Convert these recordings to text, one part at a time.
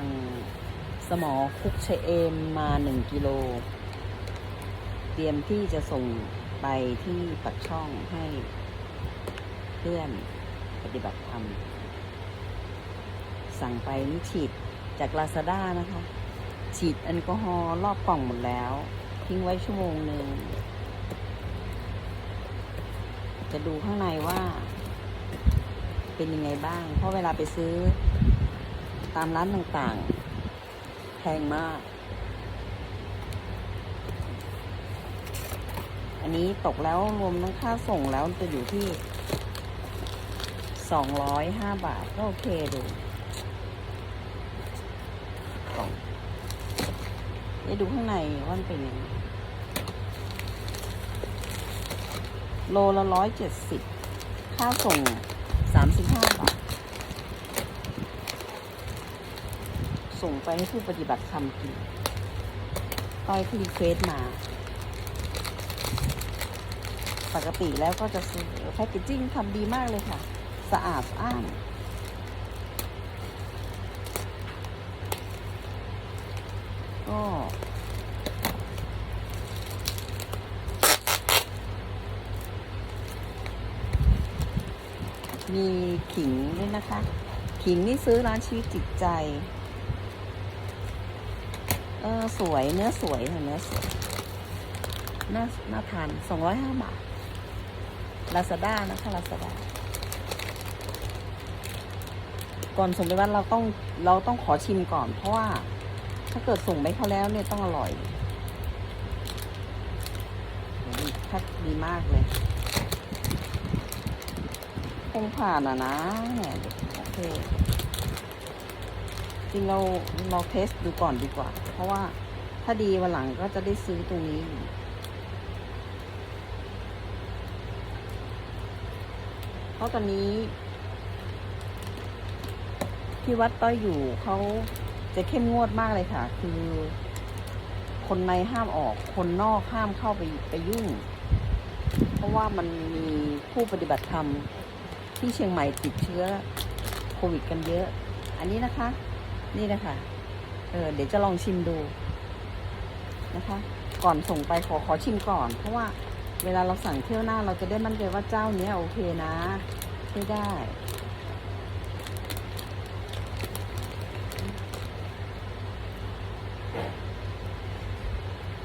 สั่งสมอคุกเชเอมมาหนึ่งกิโล เตรียมที่จะส่งไปที่ปักช่องให้เพื่อนปฏิบัติธรรม สั่งไปนี่ฉีดจากลาซาด้านะคะ ฉีดแอลกอฮอล์รอบกล่องหมดแล้ว ทิ้งไว้ชั่วโมงหนึ่ง จะดูข้างในว่า เป็นยังไงบ้าง เพราะเวลาไปซื้อ ตามร้านต่างๆ แพงมาก อันนี้ตกแล้วรวมทั้งค่าส่งแล้วจะอยู่ที่สองร้อยห้าบาท ก็โอเคดูกล่องเดี๋ยวดูข้างในว่ามันเป็นยังไงโลละร้อยเจ็ดสิบค่าส่งสามสิบห้าบาท ส่งไปให้ผู้ปฏิบัติธรรมกินต้อยที่รีเควสมา ปกติแล้วก็จะซื้อแพคเกจิ้งทำดีมากเลยค่ะ สะอาดสะอ้านก็มีขิงด้วยนะคะ ขิงนี่ซื้อร้านชีวิตจิตใจ เออสวยเนื้อสวยเนื้อสวยน่าน่าทานสองร้อยห้าบาทลาซาด้านะคะลาซาด้าก่อนส่งไปวัดเราต้องเราต้องขอชิมก่อน เพราะว่า ถ้าเกิดส่งไปเขาแล้วเนี่ยต้องอร่อยโอ้ยแพ็คดีมากเลยคงผ่านอะนะเนี่ยโอเค จริงเราเราเทสดูก่อนดีกว่า เพราะว่าถ้าดีวันหลังก็จะได้ซื้อตรงนี้เพราะตอนนี้ ที่วัดต้อยอยู่เขาจะเข้มงวดมากเลยค่ะ คือ คนในห้ามออก คนนอกห้ามเข้าไปไปยุ่ง เพราะว่ามันมีผู้ปฏิบัติธรรมที่เชียงใหม่ติดเชื้อโควิดกันเยอะ อันนี้นะคะ นี่นะคะเออเดี๋ยวจะลองชิมดูนะคะ ก่อนส่งไปขอขอชิมก่อน เพราะว่าเวลาเราสั่งเที่ยวหน้าเราจะได้มั่นใจว่าเจ้าเนี้ยโอเคนะใช้ได้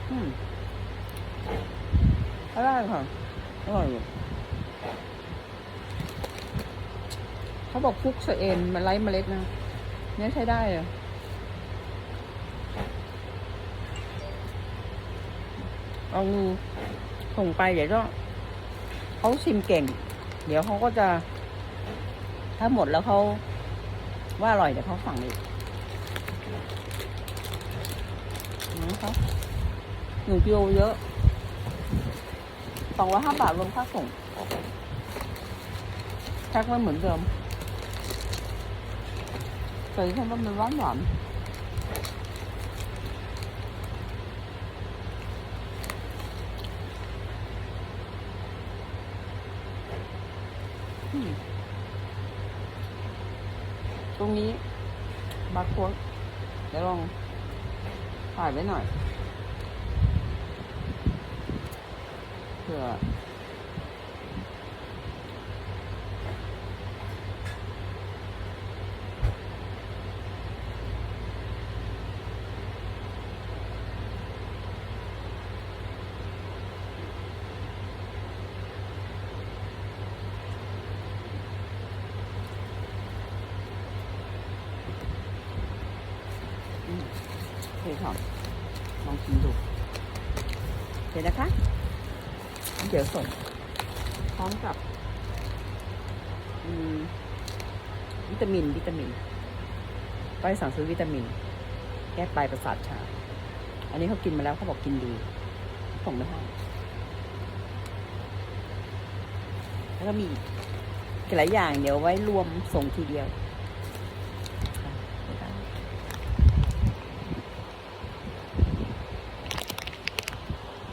อืมอร่อยค่ะอร่อยเขาบอกฟุกเสเอ็นมันไร้เมล็ดนะ เนี่ยใช้ได้เลยเอางูส่งไปเดี๋ยวก็เขาชิมเก่ง เดี๋ยวเขาก็จะ ถ้าหมดแล้วเขาว่าอร่อยเดี๋ยวเขาสั่งอีกนะคะหนึ่งกิโลเยอะสองร้อยห้าบาทรวมค่าส่งแพ็คไว้เหมือนเดิม ใส่ให้มันหวานหวานตรงนี้บาร์โค้ดเดี๋ยวลองถ่ายไว้หน่อยเผื่อ เคค่ะลองชิมดูเดี๋ยนะคะเดี๋ยวส่งพร้อมกับวิตามินวิตามินก็สั่งซื้อวิตามิน แก้ปลายประสาทชา อันนี้เขากินมาแล้วเขาบอกกินดีส่งไม่ให้แล้วก็มีหลายอย่างเดี๋ยวไว้รวมส่งทีเดียว